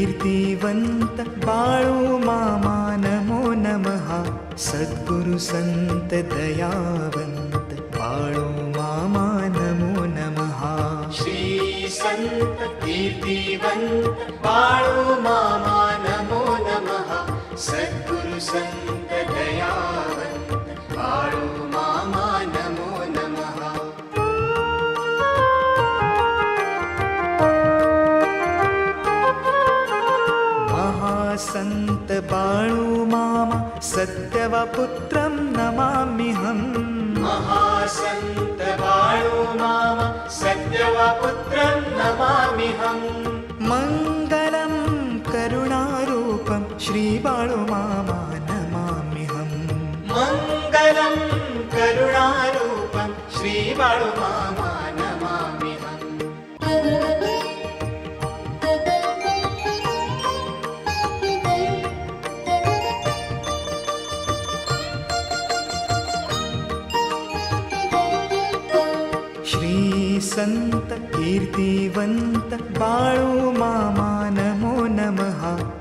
कीर्तिवन्त बाळू मामा नमो नमः। सद्गुरु सन्त दयावन्त बाळू मामा नमो नमः। श्री संत कीर्तिवन्त बाळू मामा नमो नमः। सद्गुरु संत दयावन्त बाळू महासन्त बाळू मामा सत्यवपुत्रं नमाम्यहम् महासन्त बाळू मामा सत्यवपुत्रं नमाम्यहम् मङ्गलं करुणारूपं श्रीबाळुमामा नमाम्यहम् मङ्गलं करुणारूपं श्रीबाळू श्रीसन्त कीर्तिवन्त बाळू मामा नमो नमः।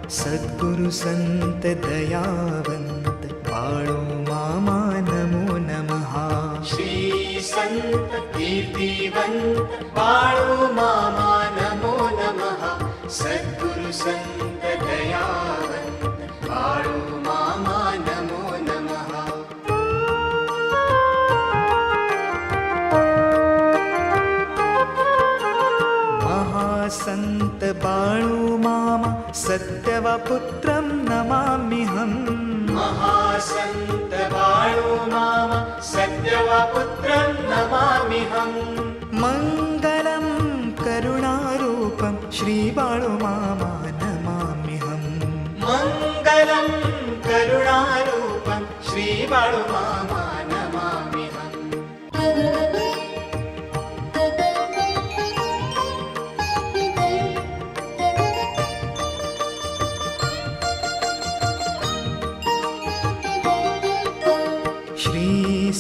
सद्गुरु सन्त दयावन्त बाळू मामा नमो नमः। श्री संत कीर्तिवन्त बाळू मामा नमो नमः। सद्गुरु संत दयावन्त बाळू सत्यवपुत्रं नमाम्यहम् महासन्त बाळू मामा सत्यवपुत्रं नमाम्यहम् मङ्गलं करुणारूपं श्रीबाळुमामा नमाम्यहम् मङ्गलं करुणारूपं श्रीबाळू मामा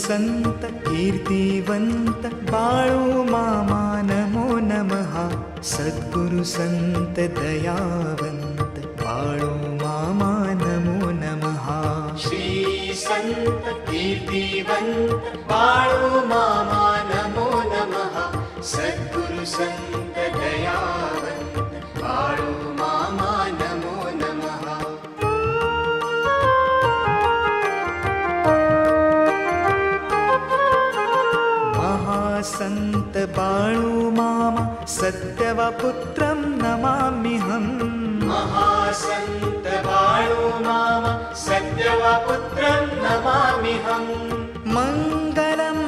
श्रीसन्त कीर्तिवन्त बाळू मामा नमो नमः। सद्गुरु सन्त दयावन्त बाळू मामा नमो नमः। श्री संत कीर्तिवन्त बाळू मामा नमो नमः। सद्गुरु संत दयावन्त बाळू महासन्त बाळू मामा सत्यवपुत्रं नमाम्यहम् महासन्त बाळू मामा सत्यवपुत्रं नमाम्यहम् मङ्गलं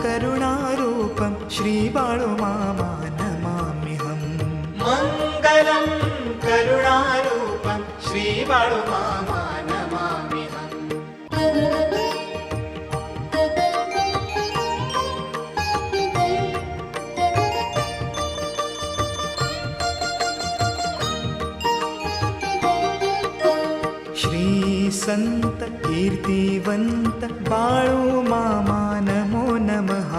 करुणारूपं श्रीबाळुमामा नमाम्यहम् मङ्गलं करुणारूपं श्रीबाळू मामा श्रीसन्त कीर्तिवन्त बाळो मामा नमो नमः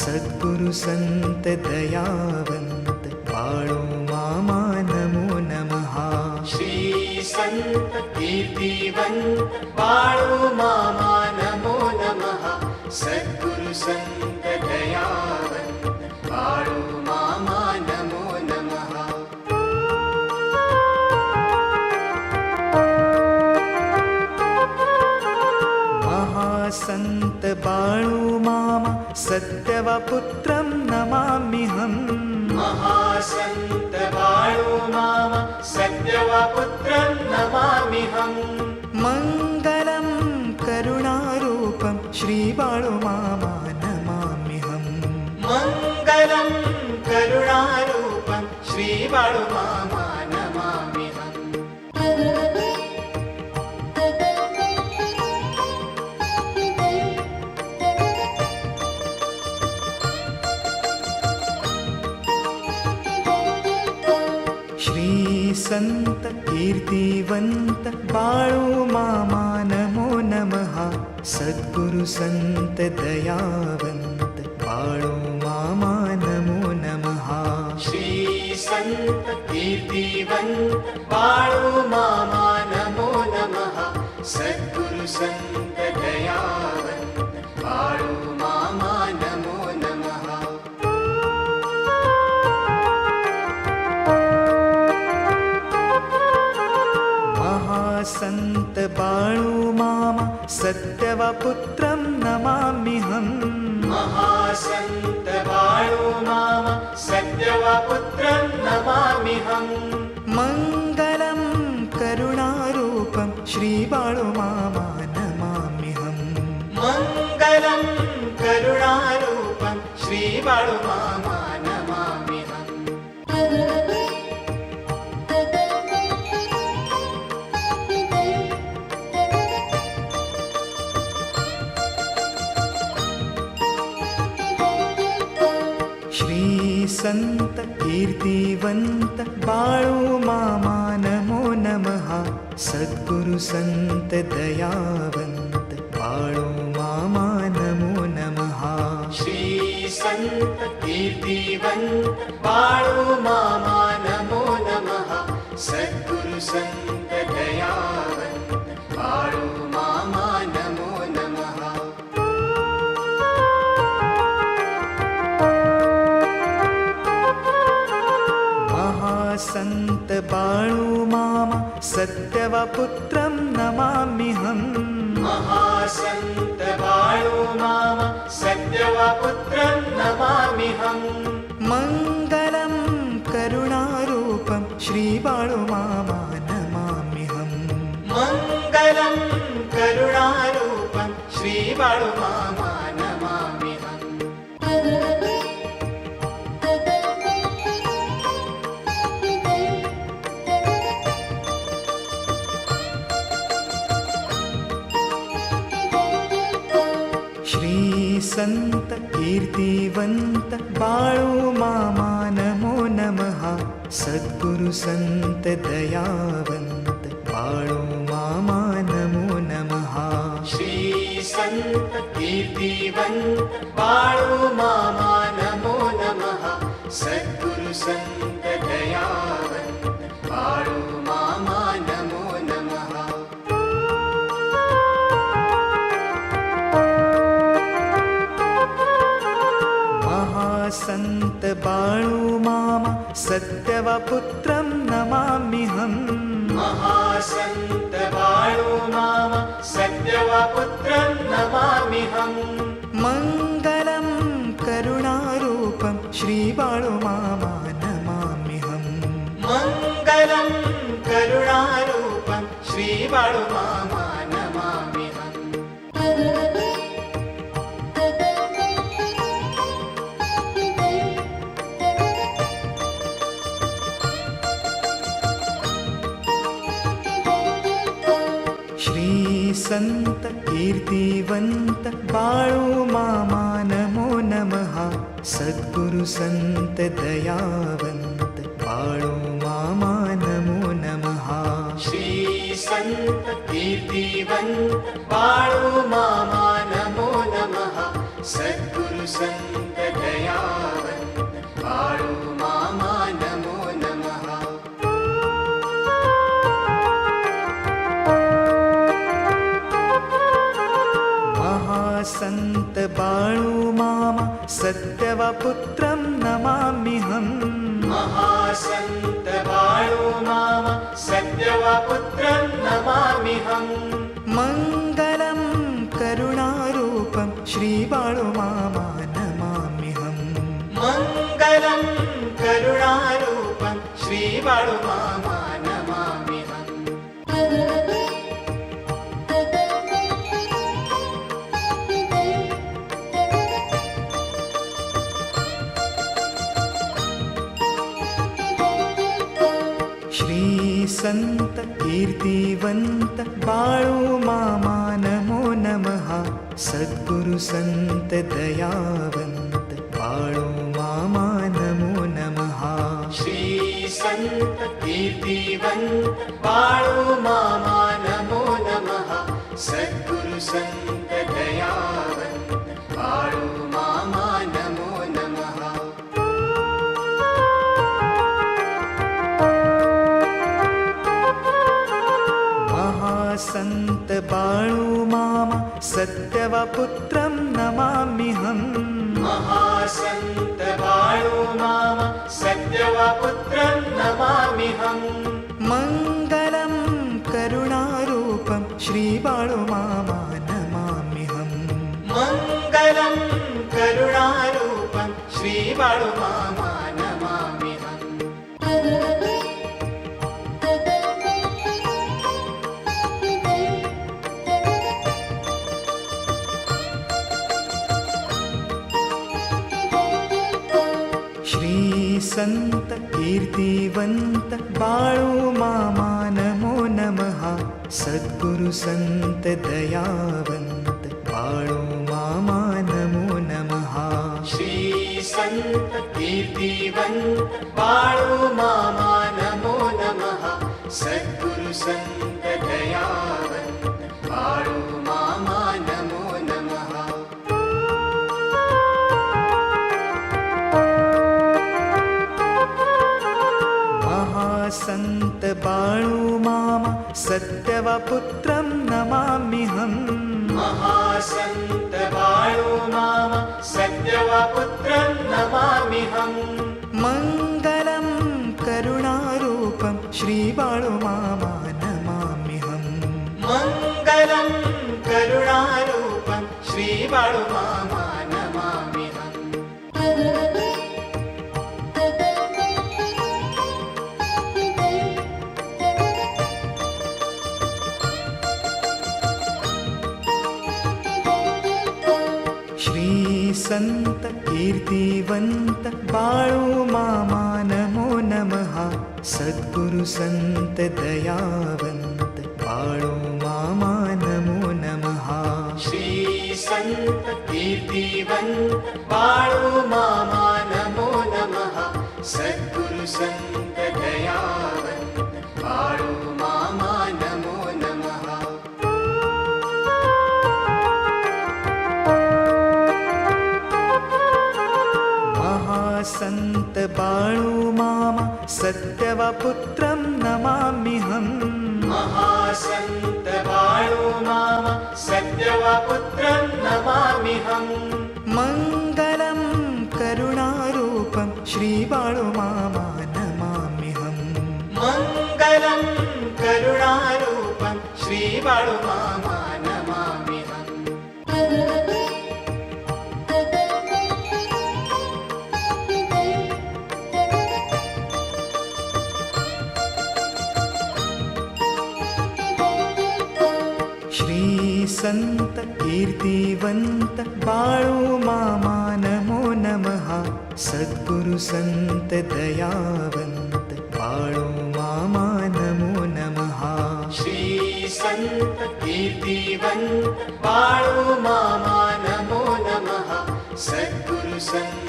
सद्गुरु संत दयावन्त बाळो मामा नमो नमः श्री संत कीर्तिवन्त बाळो मामा नमो नमः सद्गुरु संत महासन्त बाळू मामा सत्यवपुत्रं नमाम्यहम् महासन्त बाळू मामा सत्यवपुत्रं नमाम्यहम् मङ्गलं करुणारूपं श्रीबाळुमामा नमाम्यहम् मङ्गलं करुणारूपं श्रीबाळू श्रीसन्त कीर्तिवन्त बाळू मामा नमो नमः। सद्गुरु सन्त दयावन्त बाळू मामा नमो नमः। श्री संत संत कीर्तिवन्त बाळू मामा नमो नमः। सद्गुरु संत दयावन्त महासन्त बाळू मामा सत्यवा पुत्रं नमाम्यहम् महासन्त बाळू मामा सत्यवपुत्रं नमाम्यहम् मङ्गलं करुणारूपं श्रीबाळु मामा नमाम्यहम् मङ्गलं करुणारूपं श्रीबाळु कीर्तिवन्त बाळु मामा नमो नमः। सद्गुरु सन्त दयावन्त बाळु मामा नमो नमः। श्री संत कीर्तिवन्त बाळु मामा नमो नमः। सद्गुरु संत महासन्त बाळू मामा सत्यवा पुत्रं नमाम्यहम् महासन्त बाळू मामा सत्यवपुत्रं नमाम्यहम् मङ्गलं करुणारूपं श्रीबाळु मामा नमाम्यहम् मङ्गलं करुणारूपं श्रीबाळु कीर्तिवन्त बाळू मामा नमो नमः। सद्गुरु सन्त दयावन्त बाळू मामा नमो नमः। श्री संत कीर्तिवन्त बाळू मामा नमो नमः। सद्गुरु संत दयावन्त महासन्त बाळू मामा सत्यवा पुत्रं नमाम्यहम् महासन्त बाळू मामा सत्यवपुत्रं नमाम्यहम् मङ्गलं करुणारूपं श्रीबाळु मामा नमाम्यहम् मङ्गलं करुणारूपं श्रीबाळु श्रीसन्त कीर्तिवन्त बाळू मामा नमो नमः। सद्गुरु सन्त दयावन्त बाळू मामा नमो नमः। श्री संत कीर्तिवन्त बाळू मामा नमो नमः। सद्गुरु संत दयावन्त बाळू मामा सत्यवा पुत्रं नमाम्यहम् महासन्त बाळू मामा सत्यवपुत्रं नमाम्यहम् मङ्गलं करुणारूपं श्रीबाळु मामा नमाम्यहम् मङ्गलं करुणारूपं श्रीबाळु मामा श्रीसन्त कीर्तिवन्त बाळू मामा नमो नमः। सद्गुरु सन्त दयावन्त बाळू मामा नमो नमः। श्री संत कीर्तिवन्त बाळू मामा नमो नमः। सद्गुरु संत दयावन्त बाळू सत्यवपुत्रं नमाम्यहम् महासन्त बाळो माम सत्यवपुत्रं नमाम्यहम् मङ्गलं करुणारूपं श्रीबाळो मामा नमाम्यहम् मङ्गलं करुणारूपं श्रीबाळो मामा संत कीर्तिवन्त बाळो मामा नमो नमः सद्गुरु संत दयावन्त बाळो मामा नमो नमः श्री संत कीर्तिवन्त बाळो मामा नमो नमः सद्गुरु संत दयावन्त बाळो सत्यवपुत्रं नमाम्यहम् महासन्त बाळो माम सत्यवपुत्रं नमाम्यहम् मङ्गलं करुणारूपं श्रीबाळो मामा नमाम्यहम् मङ्गलं करुणारूपं श्रीबाळो मामा। श्री संत कीर्तिवन्त बाळो मामा नमो नमः। सद्गुरु संत दयावन्त बाळो मामा नमो नमः। श्री संत कीर्तिवन्त बाळो मामा नमो नमः। सद्गुरु संत महासन्त बाळो मामा सत्यवपुत्रं नमाम्यहम् महासन्त बाळो माम सत्यवपुत्रं नमाम्यहम् मङ्गलं करुणारूपं श्रीबाळो मामा नमाम्यहम् मङ्गलं करुणारूपं श्रीबाळो संत कीर्तिवन्त बाळो मामा नमो नमः. सद्गुरु संत दयावन्त बाळो मामा नमो नमः. श्री संत कीर्तिवन्त बाळो मामा नमो नमः. सद्गुरु संत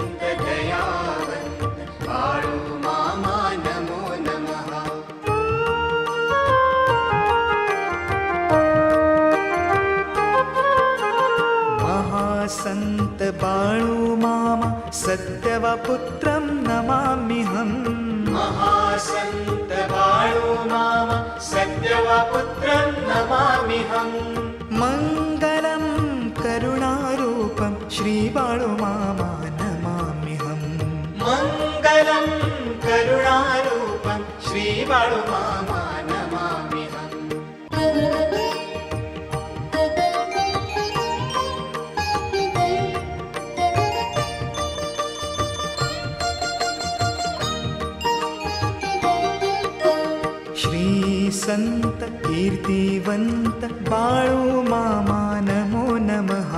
मामा सत्यवपुत्रं नमाम्यहम् महासन्त माम सत्यवपुत्रं नमाम्यहम् मङ्गलं करुणारूपं मामा नमाम्यहम् मङ्गलं करुणारूपं मामा कीर्तिवन्त बाळो मामा नमो। नमः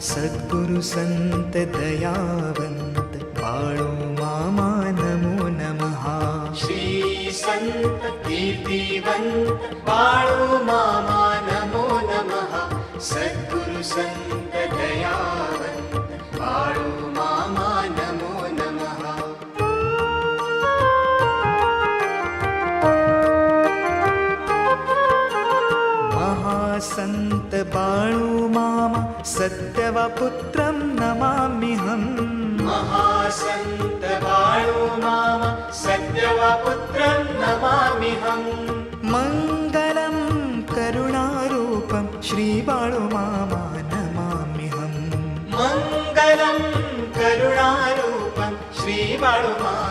सद्गुरु संत दयावन्त बाळो मामा नमो। नमः श्री संत कीर्तिवन्त बाळो मामा नमो नमः। सद्गुरु संत सत्यवपुत्रं नमाम्यहम् महासन्तबाणो नाम सत्यवपुत्रं नमाम्यहम् मङ्गलं करुणारूपं श्रीबाणो मामा नमाम्यहम् मङ्गलं करुणारूपं श्रीबाणो मामा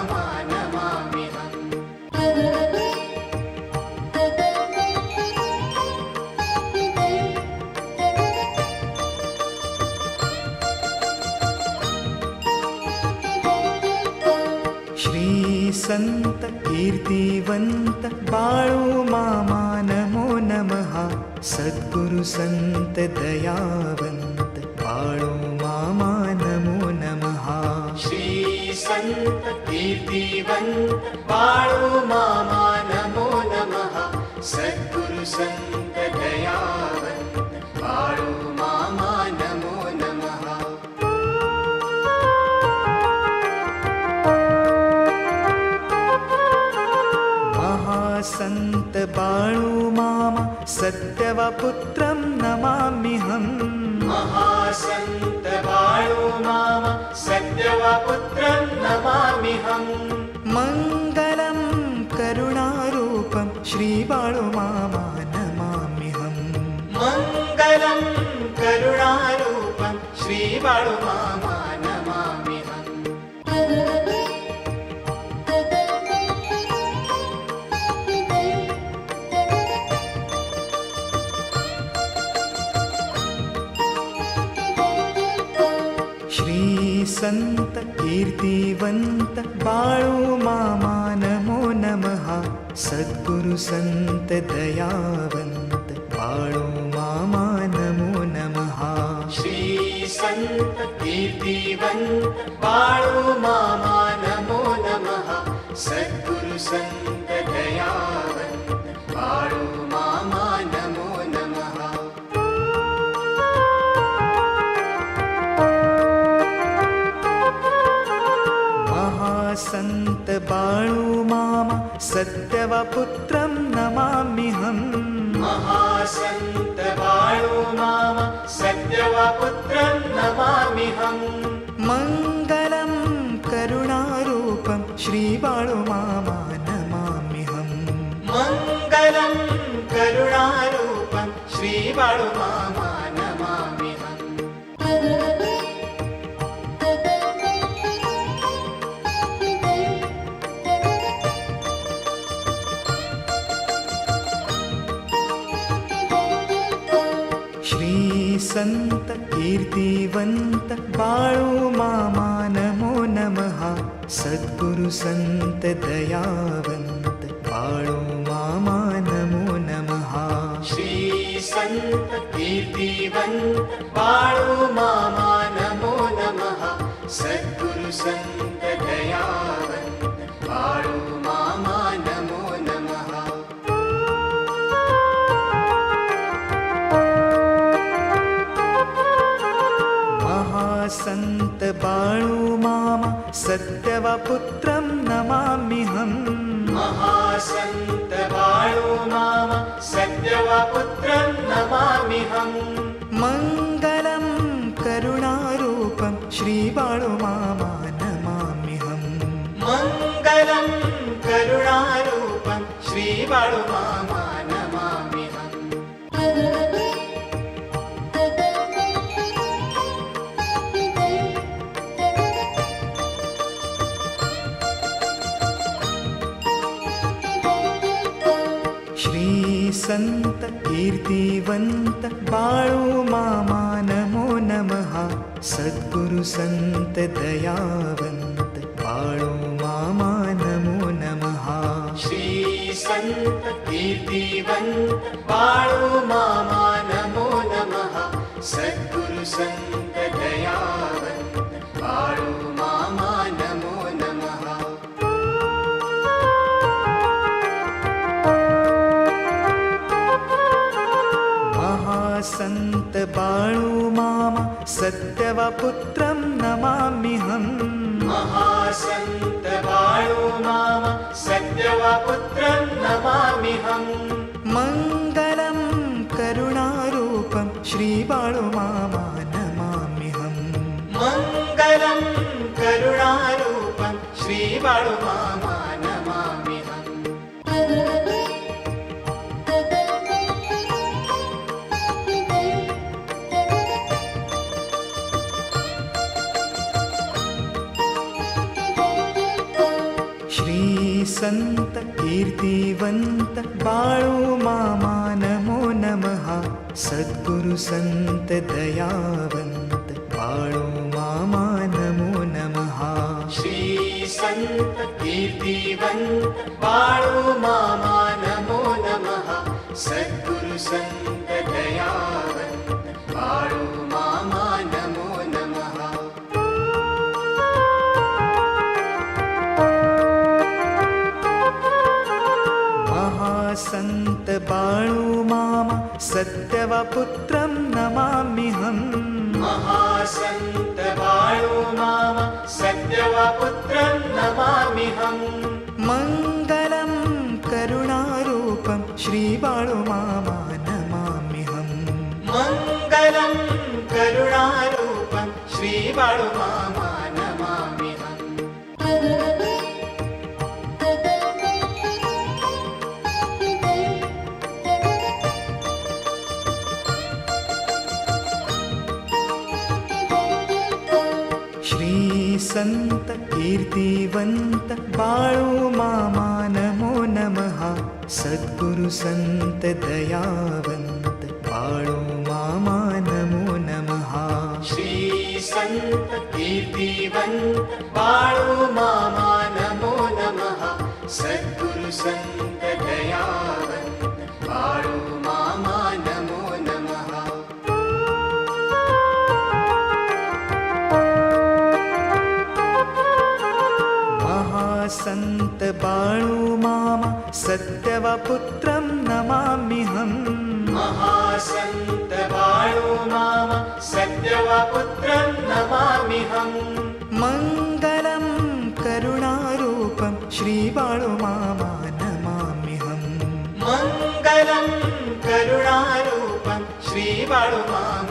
संत कीर्तिवन्त बाळू मामा नमो नमः। सद्गुरु संत दयावन्त बाळू मामा नमो नमः। श्री संत कीर्तिवन्त बाळू मामा नमो नमः। सद्गुरु संत दयावन्त महासन्त बाळू मामा सत्यवपुत्रं नमाम्यहम् महासन्त बाळू मामा सत्यवपुत्रं नमाम्यहम् मङ्गलं करुणारूपं श्रीबाळुमामा नमाम्यहम् मङ्गलं करुणारूपं श्रीबाळुमामा कीर्तिवन्त बाळू मामा नमो नमः। सद्गुरु संत दयावन्त बाळू मामा नमो नमः। श्री संत कीर्तिवन्त बाळू मामा नमो नमः। सद्गुरु संत दयावन्त बाळू मामा सत्यवपुत्रं नमाम्यहम् महासन्त बाळू मामा सत्यवपुत्रं नमाम्यहम् मङ्गलं करुणारूपं श्रीबाळुमामा नमाम्यहम् मङ्गलं करुणारूपं श्रीबाळुमामा संत कीर्तिवन्त बाळू मामा नमो नमः। सद्गुरु संत दयावन्त बाळू मामा नमो नमः। श्री संत कीर्तिवन्त बाळू मामा नमो नमः। सद्गुरु संत दयावन्त बाळू सत्यवपुत्रं नमाम्यहम् महासन्त बाळू मामा सत्यवपुत्रं नमाम्यहम् मङ्गलं करुणारूपं श्रीबाळुमामा नमाम्यहम् मङ्गलं करुणारूपं श्रीबाळुमामा नमाम्यहम् संत कीर्तिवन्त बाळू मामा नमो नमः सद्गुरु संत दयावन्त बाळू मामा नमो नमः श्री संत कीर्तिवन्त बाळू मामा नमो नमः सद्गुरु संत दयावन्त बाळू महासन्त बाळू मामा सत्यवपुत्रं नमाम्यहम् महासन्त बाळू मामा सत्यवपुत्रं नमाम्यहम् मङ्गलं करुणारूपं श्रीबाळुमामा नमाम्यहम् मङ्गलं करुणारूपं श्रीबाळुमामा नमाम्यहम् संत कीर्तिवन्त बाळू मामा नमो नमः। सद्गुरु संत दयावन्त बाळू मामा नमो नमः। श्री संत कीर्तिवन्त बाळू मामा नमो नमः। सद्गुरु संत दयावन्त बाळू बाळू मामा सत्यवपुत्रं नमाम्यहम् महासन्त बाळू मामा सत्यवपुत्रं नमाम्यहम् मङ्गलं करुणारूपं श्रीबाळु मामा नमाम्यहम् मङ्गलं करुणारूपं श्रीबाळु मामा संत कीर्तिवन्त बाळू मामा नमो नमः। सद्गुरु संत दयावन्त बाळू मामा नमो नमः। श्री संत कीर्तिवन्त बाळू मामा नमो नमः। सद्गुरु संत दयावन्त बाळू मामा सत्यवपुत्रं नमाम्यहम् महासन्त बाळू मामा सत्यवपुत्रं नमाम्यहम् मङ्गलं करुणारूपं श्रीबाळु मामा नमाम्यहम् मङ्गलं करुणारूपं श्रीबाळु मामा।